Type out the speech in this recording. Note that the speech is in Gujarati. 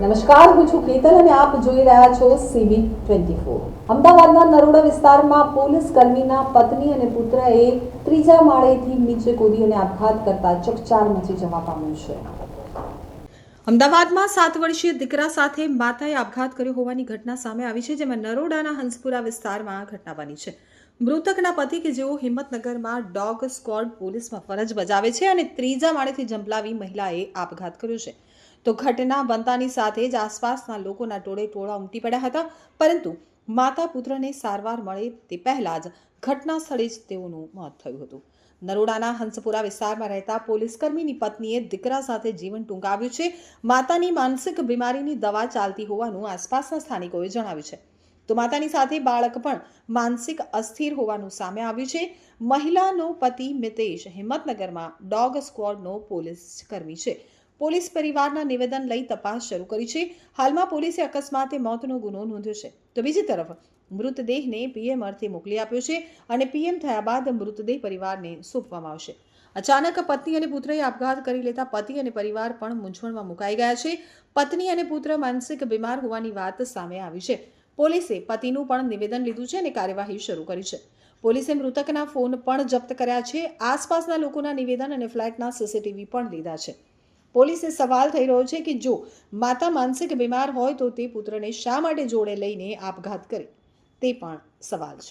નમસ્કાર, હું છું કેતન અને આપ જોઈ રહ્યા છો સીબી ટ્વેન્ટી ફોર. અમદાવાદના નરોડા વિસ્તારમાં પોલીસ કર્મીના પત્ની અને પુત્રએ ત્રીજા માળેથી નીચે કૂદી અને આપઘાત કરતા ચકચાર મચી જવા પામ્યું છે. અમદાવાદમાં સાત વર્ષીય દીકરા સાથે માતાએ આપઘાત કર્યો હોવાની ઘટના સામે આવી છે, જેમાં નરોડાના હંસપુરા વિસ્તારમાં આ ઘટના બની છે. મૃતકના પતિ કે જેઓ હિંમતનગરમાં ડોગ સ્ક્વોડ પોલીસમાં ફરજ બજાવે છે અને ત્રીજા માળેથી જંપલાવી મહિલાએ આપઘાત કર્યો છે. તો ઘટના બનતાની સાથે જ આસપાસના લોકોના ટોળે ટોળા ઉમટી પડ્યા હતા. પરંતુ માતા પુત્રને સારવાર મળે તે પહેલાં જ ઘટના સ્થળે જ તેઓનું મોત થયું હતું. નરોડાના હંસપુરા વિસ્તારમાં રહેતા પોલીસકર્મીની પત્નીએ દીકરા સાથે જીવન ટૂંકાવ્યું છે. માતાની માનસિક બીમારીની દવા ચાલતી હોવાનું આસપાસના સ્થાનિકોએ જણાવ્યું છે. તો માતાની સાથે બાળક પણ માનસિક અસ્થિર હોવાનું સામે આવ્યું છે. મહિલાનો પતિ મિતેશ હિંમતનગરમાં ડોગ સ્ક્વોડનો પોલીસ કર્મી છે. પોલીસ પરિવારના નિવેદન લઈ તપાસ શરૂ કરી છે. હાલમાં પોલીસે અકસ્માતે મોતનો ગુનો નોંધ્યો છે. તો બીજી તરફ, મૃતદેહને પીએમ અર્થે મોકલી આપ્યો છે અને પીએમ થયા બાદ મૃતદેહ પરિવારને સોંપવામાં આવશે. અચાનક પત્ની અને પુત્રએ આપઘાત કરી લેતા પતિ અને પરિવાર પણ મૂંઝવણમાં મુકાઈ ગયા છે. પત્ની અને પુત્ર માનસિક બીમાર હોવાની વાત સામે આવી છે. પોલીસે પતિનું પણ નિવેદન લીધું છે અને કાર્યવાહી શરૂ કરી છે. પોલીસે મૃતકના ફોન પણ જપ્ત કર્યા છે. આસપાસના લોકોના નિવેદન અને ફ્લેટના સીસીટીવી પણ લીધા છે. પોલીસે સવાલ થઈ રહ્યો છે કે જો માતા માનસિક બીમાર હોય તો તે પુત્રને શા માટે જોડે લઈને આપઘાત કરે? તે પણ સવાલ છે.